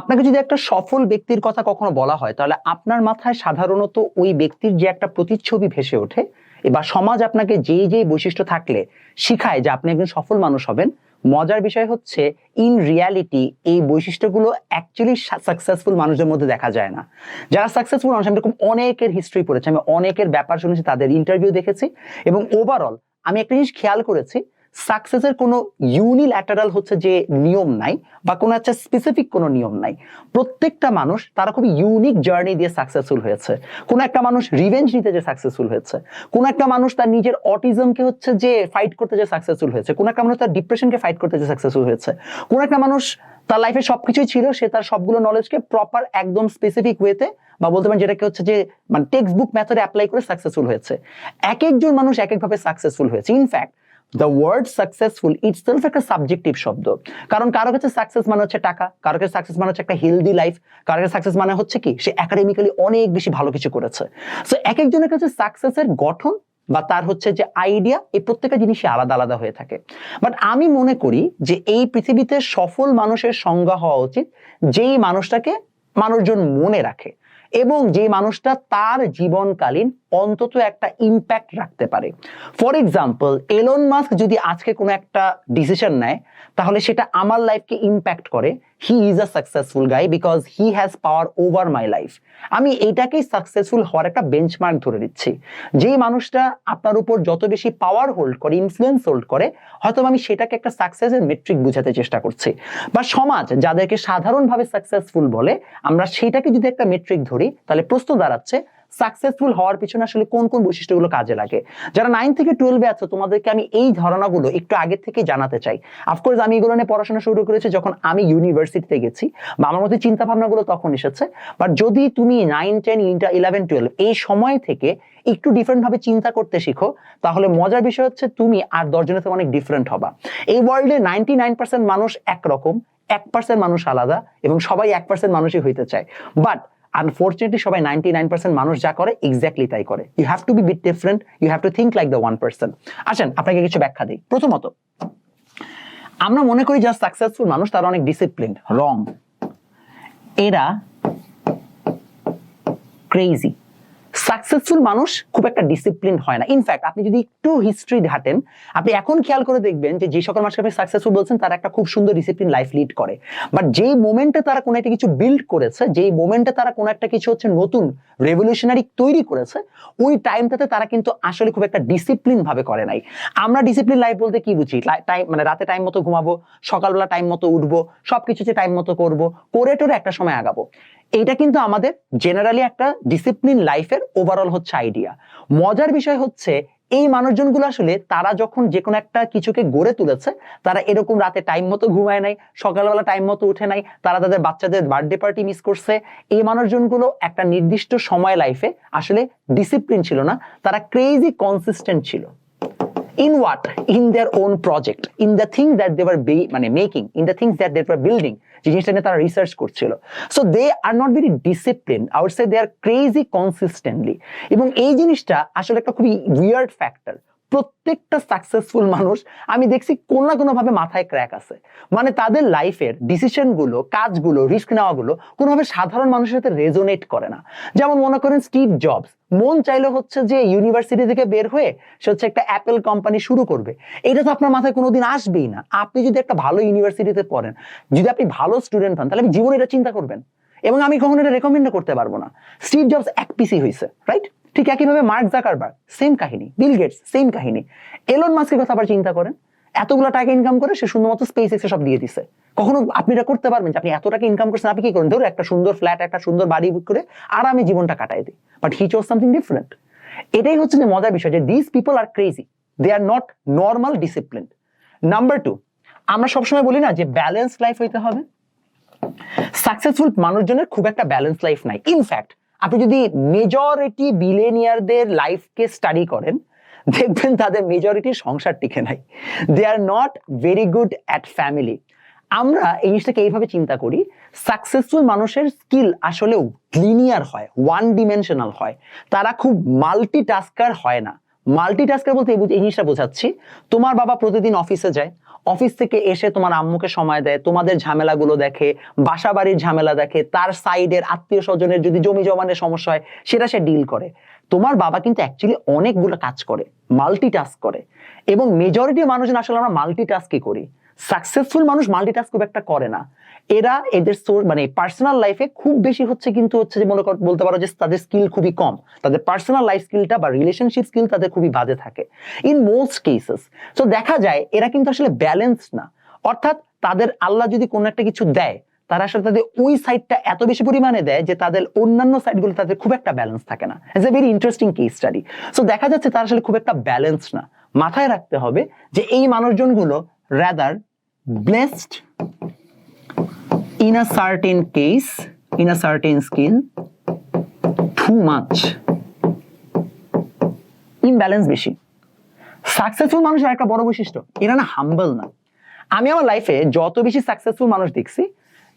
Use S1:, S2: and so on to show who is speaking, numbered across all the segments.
S1: আপনাকে যদি একটা সফল ব্যক্তির কথা কখনো বলা হয়, তাহলে আপনার মাথায় সাধারণত ওই ব্যক্তির যে একটা প্রতিচ্ছবি ভেসে ওঠে বা সমাজ আপনাকে যেই যেই বৈশিষ্ট্য থাকলে শিখায় যে আপনি একজন সফল মানুষ হবেন, মজার বিষয় হচ্ছে ইন রিয়ালিটি এই বৈশিষ্ট্যগুলো অ্যাকচুয়ালি সাকসেসফুল মানুষদের মধ্যে দেখা যায় না। যারা সাকসেসফুল মানুষ, আমি এরকম অনেকের হিস্ট্রি পড়েছি, আমি অনেকের ব্যাপার শুনেছি, তাদের ইন্টারভিউ দেখেছি এবং ওভারঅল আমি একটা জিনিস খেয়াল করেছি সাকসেসের কোনো ইউনিল্যাটারাল হচ্ছে যে নিয়ম নাই বা কোনো একটা স্পেসিফিক কোনো নিয়ম নাই। প্রত্যেকটা মানুষ, তারা খুব ইউনিক জার্নি দিয়ে সাকসেসফুল হয়েছে। কোনো একটা মানুষ রিভেঞ্জ নিতে যে সাকসেসফুল হয়েছে। কোনো একটা মানুষ তার নিজের অটিজমকে হচ্ছে যে ফাইট করতে যে সাকসেসফুল হয়েছে। কোনো একটা মানুষ তার ডিপ্রেশনকে ফাইট করতে যে সাকসেসফুল হয়েছে। কোনো একটা মানুষ তার লাইফে সবকিছুই ছিল, সে তার সবগুলো নলেজকে প্রপার একদম স্পেসিফিক ওয়েতে বা বলতে পারেন যেটাকে হচ্ছে যে মানে টেক্সট বুক মেথডে অ্যাপ্লাই করে সাকসেসফুল হয়েছে। এক একজন মানুষ এক একভাবে সাকসেসফুল হয়েছে। In fact the word successful itself একটা সাবজেক্টিভ শব্দ। কারণ কারও কাছে সাকসেস মানে হচ্ছে টাকা, কারও কাছে সাকসেস মানে হচ্ছে একটা হেলদি লাইফ কারও কাছে সাকসেস মানে হচ্ছে কি, সে একাডেমিক্যালি অনেক বেশি ভালো কিছু করেছে। সো এক একজনের কাছে সাকসেসের গঠন বা তার হচ্ছে যে আইডিয়া এই প্রত্যেকটা জিনিসই আলাদা আলাদা হয়ে থাকে। বাট আমি মনে করি যে এই পৃথিবীতে সফল মানুষের সংজ্ঞা হওয়া উচিত, যেই মানুষটাকে মানুষজন মনে রাখে এবং যে মানুষটা তার জীবনকালীন অন্তত একটা ইম্প্যাক্ট রাখতে পারে। ফর এক্সাম্পল এলন মাস্ক যদি আজকে কোনো একটা ডিসিশন নেয়, তাহলে সেটা আমার লাইফকে ইম্প্যাক্ট করে। He is a successful guy because he has power over my life আমি এটাকেই সাকসেসফুল হওয়ার একটা বেঞ্চমার্ক ধরে দিচ্ছি যেই মানুষটা আপনার উপর যত বেশি পাওয়ার হোল্ড করে ইনফ্লুয়েন্স হোল্ড করে হয়তো আমি সেটাকে একটা সাকসেসের মেট্রিক বুঝাতে চেষ্টা করছি। বা সমাজ যাদেরকে সাধারণভাবে সাকসেসফুল বলে, আমরা সেটাকে যদি একটা মেট্রিক ধরি, তাহলে প্রশ্ন দাঁড়াচ্ছে সাকসেসফুল হওয়ার পিছনে আসলে কোন কোন বৈশিষ্ট্যগুলো কাজে লাগে? যারা নাইন থেকে টুয়েলভে আছো, তোমাদেরকে আমি এই ধারণাগুলো একটু আগে থেকে জানাতে চাই। অফকোর্স আমি এগুলো নিয়ে পড়াশোনা শুরু করেছি যখন আমি ইউনিভার্সিটিতে গেছি, বা আমার মধ্যে চিন্তা ভাবনাগুলো তখন এসেছে। বাট যদি তুমি নাইন টেন ইলেভেন টুয়েলভ এই সময় থেকে একটু ডিফারেন্ট ভাবে চিন্তা করতে শিখো, তাহলে মজার বিষয় হচ্ছে তুমি আর দশজনের থেকে অনেক ডিফারেন্ট হবা। এই ওয়ার্ল্ডে নাইনটি নাইন পার্সেন্ট মানুষ একরকম, এক পার্সেন্ট মানুষ আলাদা, এবং সবাই এক পার্সেন্ট মানুষই হইতে চায়। বাট আনফর্চুনেটলি সবাই নাইনটি নাইন পার্সেন্ট মানুষ যা করে এক্স্যাক্টলি তাই করে। You have to be bit different you have to think like the one percent আসেন, আপনাকে কিছু ব্যাখ্যা দিই। প্রথমত, আমরা মনে করি যারা সাকসেসফুল মানুষ, তারা অনেক ডিসিপ্লিন রং এরা ক্রেজি সাকসেসফুল মানুষ খুব একটা ডিসিপ্লিন হয় না। ইনফ্যাক্ট আপনি যদি একটু হিস্ট্রি ঘাটেন, আপনি এখন খেয়াল করে দেখবেন যে যে সকল মানুষকে আপনি সাকসেসফুল বলছেন, তারা একটা খুব সুন্দর ডিসিপ্লিন লাইফ লিড করে। বাট যেই মোমেন্টে তারা কোনো একটা কিছু বিল্ড করেছে, যেই মোমেন্টে তারা কোনো একটা কিছু হচ্ছে নতুন রেভলিউশনারি তৈরি করেছে, ওই টাইমটাতে তারা কিন্তু আসলে খুব একটা ডিসিপ্লিন ভাবে করে নাই। আমরা ডিসিপ্লিন লাইফ বলতে কি বুঝি? টাইম মানে রাতে টাইম মতো ঘুমাবো, সকালবেলা টাইম মতো উঠবো, সবকিছুতে টাইম মতো করব, করে টোরে একটা সময় আগাবো। এইটা কিন্তু আমাদের জেনারেলি একটা ডিসিপ্লিন লাইফের ওভারঅল হচ্ছে আইডিয়া মজার বিষয় হচ্ছে, এই মানুষজনগুলো আসলে তারা যখন যে কোনো একটা কিছুকে গড়ে তুলেছে, তারা এরকম রাতে টাইম মতো ঘুমায় নাই, সকালবেলা টাইম মতো উঠে নাই, তারা তাদের বাচ্চাদের বার্থডে পার্টি মিস করছে, এই মানুষজনগুলো একটা নির্দিষ্ট সময় লাইফে আসলে ডিসিপ্লিন ছিল না, তারা ক্রেজি কনসিস্টেন্ট ছিল। In what their own project in the thing that they were মানে in the things that they were building যে জিনিসটা নিয়ে তারা রিসার্চ করছিল so they are not very discipline out say they are crazy consistently এবং এই জিনিসটা আসলে একটা খুবই উইয়ার্ড ফ্যাক্টর প্রত্যেকটা সাকসেসফুল মানুষ, আমি দেখছি কোনো না কোনো ভাবে মাথায় ক্র্যাক আছে। মানে তাদের লাইফের ডিসিশনগুলো কাজগুলো রিস্ক নেওয়াগুলো কোনোভাবে সাধারণ মানুষের সাথে রেজোনেট করে না। যেমন মনে করেন স্টিভ জবস, মন চাইলে হচ্ছে যে ইউনিভার্সিটি থেকে বের হয়ে সে হচ্ছে একটা অ্যাপেল কোম্পানি শুরু করবে। এটা তো আপনার মাথায় কোনোদিন আসবেই না। আপনি যদি একটা ভালো ইউনিভার্সিটিতে পড়েন, যদি আপনি ভালো স্টুডেন্ট হন, তাহলে আপনি জীবনে এটা চিন্তা করবেন। এবং আমি কখনো এটা রেকমেন্ড করতে পারব না। স্টিভ জবস এক পিসি হয়েছে রাইট ঠিক একইভাবে মার্ক জাকারবার্গ সেম কাহিনী বিল গেটস সেম কাহিনী। এলন মাস্কের কথা আবার চিন্তা করেন, এতগুলো টাকা ইনকাম করে সে শুধুমাত্র স্পেস এক্সে সব দিয়ে দিছে। কখনো আপনি এটা করতে পারবেন যে আপনি এত টাকা ইনকাম করছেন, আপনি কি করেন? ধরো একটা সুন্দর ফ্ল্যাট একটা সুন্দর বাড়ি বুক করে আরামে জীবনটা কাটাই দিই but he chose something different এটাই হচ্ছে যে মজার বিষয় যে this people are crazy they are not normal discipline number two আমরা সবসময় বলি না যে ব্যালেন্স লাইফ হইতে হবে। সাকসেসফুল মানুষজনের খুব একটা ব্যালেন্স লাইফ নাই। ইনফ্যাক্ট আপনি যদি মেজরিটি বিলেনিয়ারদের লাইফকে স্টাডি করেন, দেখবেন তাদের মেজরিটির সংসার টিকে নাই। They are not very good at family আমরা এই জিনিসটাকে এইভাবে চিন্তা করি সাকসেসফুল মানুষের স্কিল আসলেও লিনিয়ার হয় ওয়ান ডিমেনশনাল হয়। তারা খুব মাল্টি টাস্কার হয় না। মাল্টি টাস্কার বলতে এই জিনিসটা বোঝাচ্ছি। তোমার বাবা প্রতিদিন অফিসে যায় অফিস থেকে এসে তোমার আম্মুকে সময় দেয়, তোমাদের ঝামেলাগুলো দেখে বাসা বাড়ির ঝামেলা দেখে, তার সাইডের আত্মীয় স্বজনের যদি জমি জমানের সমস্যা হয়, সেটা সে ডিল করে। তোমার বাবা কিন্তু অ্যাকচুয়ালি অনেকগুলো কাজ করে মাল্টিটাস্ক করে। এবং মেজরিটি মানুষজন আসলে আমরা মাল্টিটাস্কই করি। সাকসেসফুল মানুষ মাল্টিটাস্ক খুব একটা করে না। এরা এদের সোর মানে পার্সোনাল লাইফে খুব বেশি হচ্ছে কিন্তু হচ্ছে যে মনে কর- বলতে পারো যে তাদের স্কিল খুবই কম। তাদের পার্সোনাল লাইফ স্কিলটা বা রিলেশনশিপ স্কিল তাদের খুবই বাজে থাকে। ইন মোস্ট কেসেস তো দেখা যায় এরা কিন্তু আসলে ব্যালেন্স না। অর্থাৎ তাদের আল্লাহ যদি কোনো একটা কিছু দেয়, তারা আসলে তাদের ওই সাইডটা এত বেশি পরিমাণে দেয় যে তাদের অন্যান্য সাইডগুলো তাদের খুব একটা ব্যালেন্স থাকে না। It's a very interesting case study so দেখা যাচ্ছে তারা আসলে খুব একটা ব্যালেন্স না। মাথায় রাখতে হবে যে এই মানুষজনগুলো rather blessed in a certain case, in a certain skill, too much. Imbalance বেশি। সাকসেসফুল মানুষের একটা বড় বৈশিষ্ট্য এরা না হাম্বল না। আমি আমার লাইফে যত বেশি সাকসেসফুল মানুষ দেখছি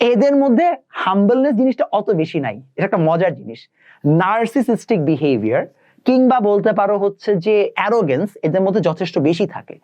S1: এদের মধ্যে হাম্বলনেস জিনিসটা অত বেশি নাই। এটা একটা মজার জিনিস। নার্সিসিস্টিক বিহেভিয়ার কিংবা বলতে পারো হচ্ছে যে অ্যারোগেন্স এদের মধ্যে যথেষ্ট বেশি থাকে।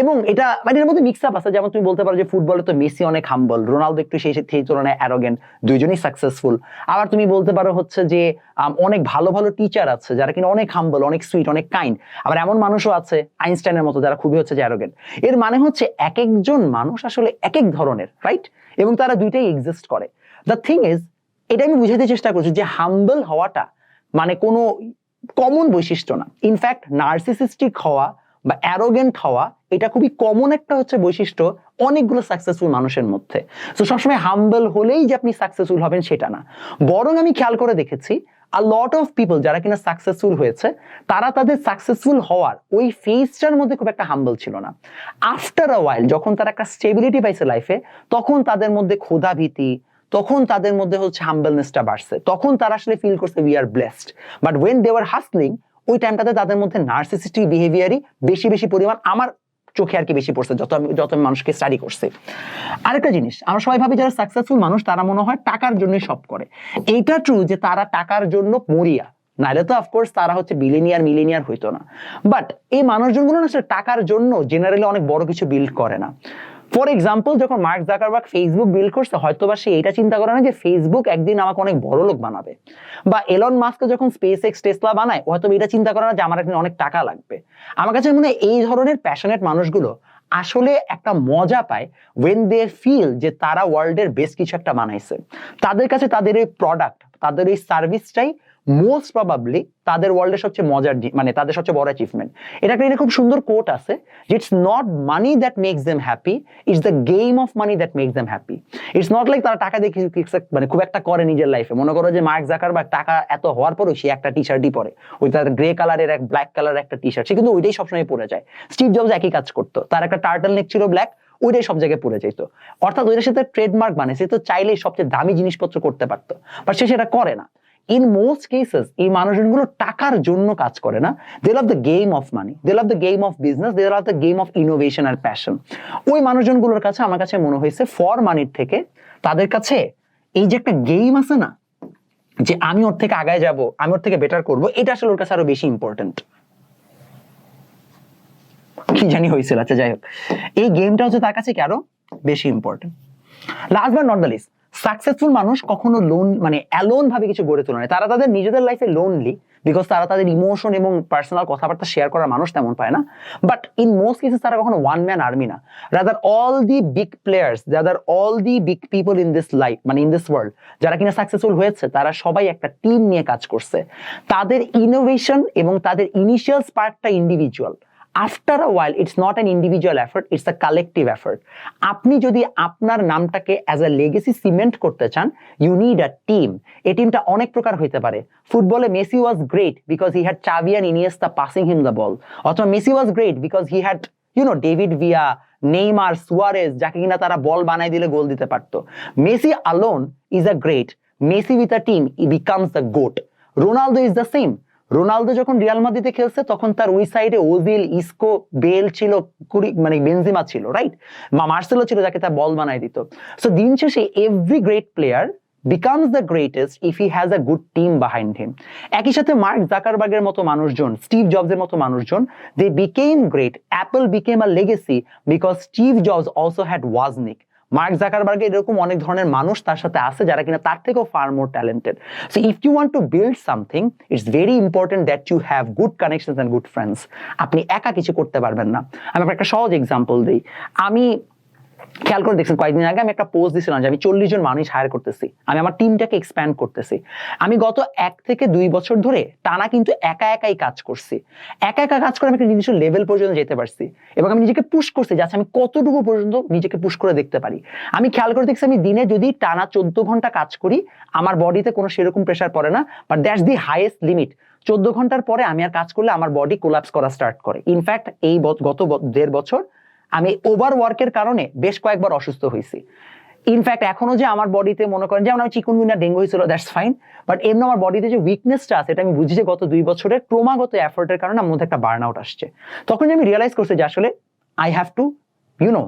S1: এবং এটা মানে এর মধ্যে মিক্স আপ আছে। যেমন তুমি বলতে পারো যে ফুটবলে তো মেসি অনেক হাম্বল রোনালদো একটু সেই সেই তুলনায় অ্যারোগেন্ট দুইজনই সাকসেসফুল আবার তুমি বলতে পারো হচ্ছে যে অনেক ভালো ভালো টিচার আছে, যারা কিনা অনেক হাম্বল অনেক সুইট অনেক কাইন্ড আবার এমন মানুষও আছে, আইনস্টাইনের মতো, যারা খুবই হচ্ছে যে অ্যারোগেন্ট এর মানে হচ্ছে এক একজন মানুষ আসলে এক এক ধরনের রাইট এবং তারা দুইটাই এক্সিস্ট করে। দ্য থিং ইজ এটা আমি বুঝাতে চেষ্টা করছি যে হাম্বল হওয়াটা মানে কোনো কমন বৈশিষ্ট্য না। ইনফ্যাক্ট নার্সিসিস্টিক হওয়া বা অ্যারোগেন্ট হওয়া, এটা খুবই কমন একটা হচ্ছে বৈশিষ্ট্য অনেকগুলো সাকসেসফুল মানুষের মধ্যে। তো সবসময় হাম্বল হলেই যে আপনি সাকসেসফুল হবেন সেটা না। বরং আমি খেয়াল করে দেখেছি আর লট অফ পিপল যারা কিনা সাকসেসফুল হয়েছে, তারা তাদের সাকসেসফুল হওয়ার ওই ফেজটার মধ্যে খুব একটা হাম্বল ছিল না। আফটার আ ওয়াইল যখন তারা একটা স্টেবিলিটি পাইছে লাইফে তখন তাদের মধ্যে ক্ষুধা ভীতি তখন তাদের মধ্যে হচ্ছে হাম্বলনেসটা বাড়ছে। তখন তারা আসলে ফিল করছে we are blessed but when দেওয়ার হাসলিং ওই টাইমটাতে তাদের মধ্যে নার্সিসিস্টিক বিহেভিয়ারই বেশি বেশি পরিমাণ আমার চোখে আর কি বেশি পড়ছে, যত আমি যত আমি মানুষকে স্টাডি করছি। আরেকটা জিনিস, আমরা সবাই ভাবি যারা সাকসেসফুল মানুষ, তারা মনে হয় টাকার জন্যই সব করে। এইটা ট্রু যে তারা টাকার জন্য মরিয়া। নাহলে তো অফকোর্স তারা হচ্ছে বিলিনিয়ার মিলিনিয়ার হইতো না। বাট এই মানুষজনগুলো না টাকার জন্য জেনারেলি অনেক বড় কিছু বিল্ড করে না। ফর এক্সাম্পল যখন মার্ক জাকারবার্গ ফেসবুক বিল্ড করছে হয়তো বা সে এটা চিন্তা করে না যে ফেসবুক একদিন আমাকে অনেক বড় লোক বানাবে। বা এলন মাস্ক যখন স্পেস এক্স টেসলা বানায় হয়তো এটা চিন্তা করে না যে আমার একদিন অনেক টাকা লাগবে। আমার কাছে মনে হয় এই ধরনের প্যাশনেট মানুষগুলো আসলে একটা মজা পায় ওয়েন দে ফিল যে তারা ওয়ার্ল্ডের বেশ কিছু একটা বানাইছে। তাদের কাছে তাদের এই প্রোডাক্ট তাদের এই সার্ভিসটাই মোস্ট প্রবাবলি তাদের ওয়ার্ল্ডের সবচেয়ে মজার মানে তাদের সবচেয়ে বড় অ্যাচিভমেন্ট এটা একটা এরকম সুন্দর কোট আছে, যে it's not money that makes them happy it's the game of money that makes them happy it's not like তারা টাকা এক- মানে খুব একটা করে নিজের লাইফে মনে করো যে মার্ক জাকার বা টাকা এত হওয়ার পরও সে একটা টি শার্টই পরে। ওই তার গ্রে কালারের এক ব্ল্যাক কালারের একটা টি শার্ট সে কিন্তু ওইটাই সবসময় পরে যায়। স্টিভ জবস একই কাজ করতো। তার একটা টার্টল নেক ছিল ব্ল্যাক ওইটাই সব জায়গায় পড়ে যেত অর্থাৎ ওইটার সাথে ট্রেডমার্ক বানিয়ে, সে তো চাইলেই সবচেয়ে দামি জিনিসপত্র করতে পারতো। বাট সে সেটা করে না। ইন মোস্ট কেসেস এই মানুষজনগুলো টাকার জন্য কাজ করে না। They love the game of money they love the game of business they love the game of innovation R passion ওই মানুষজনগুলোর কাছে আমার কাছে মনে হয়েছে ফর মানির থেকে তাদের কাছে এই যে একটা গেম আছে না, যে আমি ওর থেকে আগায় যাব, আমি ওর থেকে বেটার করব, এটা আসলে ওর কাছে আরও বেশি ইম্পর্টেন্ট কি জানি হয়েছিল আচ্ছা যাই হোক। এই গেমটা হচ্ছে তার কাছে কি আরও বেশি important last but not the least successful মানুষ কখনো লোন মানে অ্যালোন ভাবে কিছু গড়ে তোলে না। তারা তাদের নিজেদের লাইফে লোনলি বিকজ তারা তাদের ইমোশন এবং পার্সোনাল কথাবার্তা শেয়ার করার মানুষ তেমন পায় না। বাট ইন মোস্ট কেসেস তারা কখনো ওয়ান ম্যান আর্মি না। Rather all the big players rather all the big people in this life মানে ইন দিস ওয়ার্ল্ড যারা কিনা সাকসেসফুল হয়েছে, তারা সবাই একটা টিম নিয়ে কাজ করছে। তাদের ইনোভেশন এবং তাদের initial স্পার্কটা individual after a while it's not an individual effort it's a collective effort আপনি যদি আপনার নামটাকে অ্যাজ আ লেগেসি সিমেন্ট করতে চান ইউ নিড আ টিম এই টিমটা অনেক প্রকার হইতে পারে। ফুটবলে Messi was great because he had Xavi and Iniesta passing him the ball অথবা Messi was great because he had you know David Villa Neymar Suarez যাকে কিনা তারা বল বানাই দিলে গোল দিতে পারতো। Messi alone is a great Messi with a team he becomes the GOAT Ronaldo is the same Ronaldo যখন Real মাদ্রিদে খেলছে, তখন তার ওই সাইডে ওজিল, ইসকো, বেল ছিল কুড়ি মানে বেনজিমা ছিল রাইট মার্সেলো ছিল যাকে তার বল বানাই দিত। সো দিন শেষে every great player becomes the greatest if he has a good team behind him. একই সাথে মার্ক জাকারবার্গের মতো মানুষজন, স্টিভ জবসের মতো মানুষজন they became great Apple became a legacy because Steve Jobs also had Wozniak Mark জাকারবার্গে এরকম অনেক ধরনের মানুষ তার সাথে আছে যারা কিনা তার থেকেও far more talented so if you want to build something it's very important that you have good connection and good friends আপনি একা কিছু করতে পারবেন না। আমি আপনার একটা সহজ এক্সাম্পল দিই। আমি খেয়াল করে দেখছেন, কয়েকদিন আগে আমি একটা পোস্ট দিয়েছিলাম যে আমি চল্লিশ জন মানুষ হায়ার করতেছি। আমি আমার টিমটাকে এক্সপ্যান্ড করতেছি। আমি গত এক থেকে দুই বছর ধরে টানা কিন্তু একা একাই কাজ করছি। একা একা কাজ করে আমি একটা নির্দিষ্ট লেভেল পর্যন্ত যেতে পারছি এবং আমি নিজেকে পুশ করছি যে আচ্ছা আমি কতটুকু পর্যন্ত নিজেকে পুশ করে দেখতে পারি। আমি খেয়াল করে দেখছি আমি দিনে যদি টানা চোদ্দ ঘণ্টা কাজ করি, আমার বডিতে কোনো সেরকম প্রেশার পড়ে না but that's the highest limit চোদ্দ ঘণ্টার পরে আমি আর কাজ করলে আমার বডি কোলাপস করা স্টার্ট করে। ইনফ্যাক্ট এই গত দেড় বছর আমি ওভার ওয়ার্কের কারণে বেশ কয়েকবার অসুস্থ হয়েছি। ইনফ্যাক্ট এখনও যে আমার বডিতে মনে করেন যেমন আমি চিকুনগুনিয়া ডেঙ্গু হয়েছিল দ্যাটস ফাইন বাট এমনি আমার বডিতে যে উইকনেসটা আছে, এটা আমি বুঝি যে গত দুই বছরের ক্রমাগত এফোর্টের কারণে আমার মধ্যে একটা বার্ন আউট আসছে। তখন আমি রিয়েলাইজ করছি যে আসলে I have to you know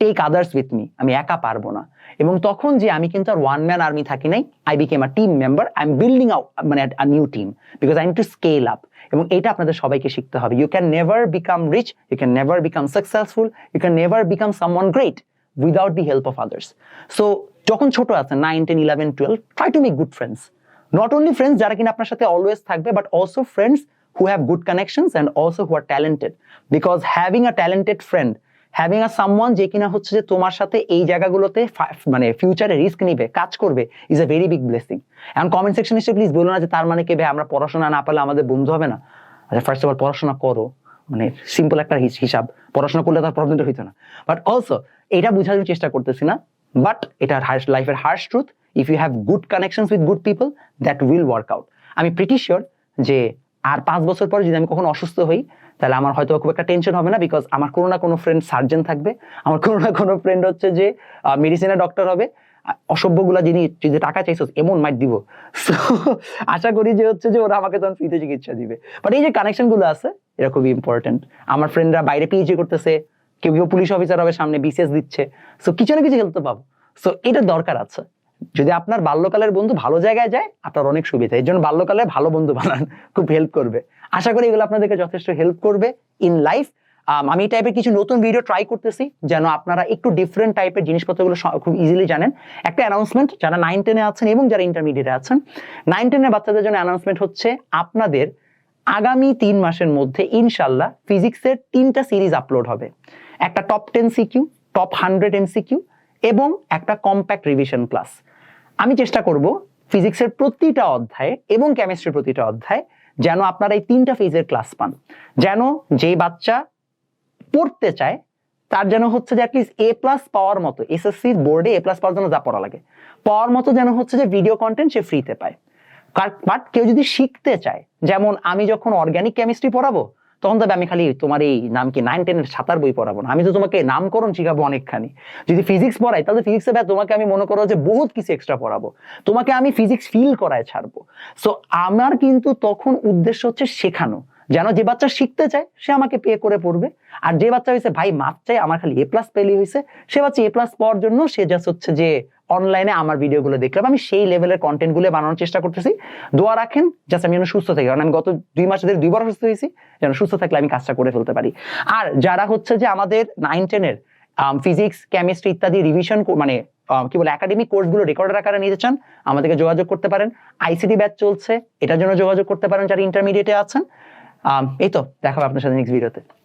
S1: take others with me আমি একা পারব না। এবং তখন যে আমি কিন্তু আর ওয়ান ম্যান আর্মি থাকি নাই I became a team member I am building out মানে new team because I am to scale up এবং এটা আপনাদের সবাইকে শিখতে হবে। You can never become rich you can never become successful you can never become someone great without the help of others so যখন ছোট আছে nine ten eleven twelve try to make good friends not only friends যারা কিনা আপনার সাথে always থাকবে but also friends who have good connections and also who are talented because having a talented friend having a someone যে কিনা হচ্ছে যে তোমার সাথে এই জায়গাগুলোতে মানে ফিউচারে রিস্ক নিবে, কাজ করবে is a very big blessing এখন কমেন্ট সেকশন এসে প্লিজ বলো না যে তার মানে কে ভাই আমরা পড়াশোনা না পারলে আমাদের বন্ধু হবে না? আচ্ছা ফার্স্ট অফ অল পড়াশোনা করো মানে সিম্পল একটা হিস- হিসাব। পড়াশোনা করলে তার প্রবলেমটা হইতো না। বাট অলসো এটা বোঝার চেষ্টা করতেছি না বাট এটা হার্স লাইফের harsh truth if you have good connection with good people that will work out আমি প্রিটি শিওর যে আর পাঁচ বছর পরে যদি আমি কখনো অসুস্থ হই তাহলে আমার হয়তো খুব একটা টেনশন হবে না বিকজ আমার কোনো না কোনো ফ্রেন্ড সার্জন থাকবে। আমার কোনো না কোনো ফ্রেন্ড হচ্ছে যে মেডিসিনের ডক্টর হবে। অসভ্যগুলা যিনি যে টাকা চাইছো এমন মাইট দিব। So, আশা করি যে হচ্ছে যে ওরা আমাকে তখন ফ্রিতে চিকিৎসা দিবে। বাট এই যে কানেকশনগুলো আছে এটা খুবই ইম্পর্টেন্ট আমার ফ্রেন্ডরা বাইরে পিএইচডি করতেছে কেউ কেউ পুলিশ অফিসার হবে সামনে বিসিএস দিচ্ছে। সো কিছু না কিছু হেল্প তো পাবো। সো এটা দরকার আছে। যদি আপনার বাল্যকালের বন্ধু ভালো জায়গায় যায়, আপনার অনেক সুবিধা। এর জন্য বাল্যকালে ভালো বন্ধু বানান, খুব হেল্প করবে। আশা করি এগুলো আপনাদেরকে যথেষ্ট হেল্প করবে ইন লাইফ আমি এই টাইপের কিছু নতুন ভিডিও ট্রাই করতেছি, যেন আপনারা একটু ডিফারেন্ট টাইপের জিনিসপত্রগুলো খুব ইজিলি জানেন। একটা অ্যানাউন্সমেন্ট যারা নাইন টেনে আছেন এবং যারা ইন্টারমিডিয়েটে আছেন নাইন টেনের বাচ্চাদের জন্য অ্যানাউন্সমেন্ট হচ্ছে আপনাদের আগামী তিন মাসের মধ্যে ইনশাল্লাহ ফিজিক্সের তিনটা সিরিজ আপলোড হবে। একটা top ten CQ top hundred MCQ এবং একটা কম্প্যাক্ট রিভিশন ক্লাস আমি চেষ্টা করব ফিজিক্সের প্রতিটা অধ্যায়ে এবং কেমিস্ট্রির প্রতিটা অধ্যায় যেন আপনারা এই তিনটা ফেজের ক্লাস পান। যেন যে বাচ্চা পড়তে চায়, তার যেন হচ্ছে যে অ্যাটলিস্ট এ প্লাস পাওয়ার মতো এসএসসি বোর্ডে এ প্লাস পাওয়ার জন্য যা পড়া লাগে, পাওয়ার মতো যেন হচ্ছে যে ভিডিও কন্টেন্ট সে ফ্রিতে পায়। বাট কেউ যদি শিখতে চায়, যেমন আমি যখন অর্গানিক কেমিস্ট্রি পড়াবো তখন তবে আমি খালি তোমার এই নাম কি নাইন টেনের সাঁতার বই পড়াবো না। আমি তো তোমাকে নামকরণ শিখাবো অনেকখানি। যদি ফিজিক্স পড়াই, তাহলে ফিজিক্সে ব্যাপার তোমাকে আমি মনে করো যে বহুত কিছু এক্সট্রা পড়াবো। তোমাকে আমি ফিজিক্স ফিল করায় ছাড়বো। সো আমার কিন্তু তখন উদ্দেশ্য হচ্ছে শেখানো। যেন যে বাচ্চা শিখতে চায়, সে আমাকে পে করে পড়বে। আর যে বাচ্চা হয়েছে ভাই মাপ চাই আমার খালি এ প্লাস পেলেই হয়েছে সে বাচ্চা এ প্লাস পাওয়ার জন্য সে জাস্ট হচ্ছে যে অনলাইনে আমার ভিডিওগুলো দেখলাম। আমি সেই লেভেলের কন্টেন্টগুলো বানানোর চেষ্টা করতেছি। দোয়া রাখেন জাস্ট আমি যেন সুস্থ থাকি। কারণ আমি গত দুই মাস ধরে দুইবার অসুস্থ হয়েছি, যেন সুস্থ থাকলে আমি কাজটা করে ফেলতে পারি। আর যারা হচ্ছে যে আমাদের নাইন টেনের ফিজিক্স কেমিস্ট্রি ইত্যাদি রিভিশন মানে কি বলে একাডেমিক কোর্সগুলো রেকর্ডের আকারে নিতে চান, আমাদেরকে যোগাযোগ করতে পারেন। আইসিটি ব্যাচ চলছে, এটার জন্য যোগাযোগ করতে পারেন যারা ইন্টারমিডিয়েটে আছেন। এই তো দেখাবো আপনার সাথে নেক্সট ভিডিওতে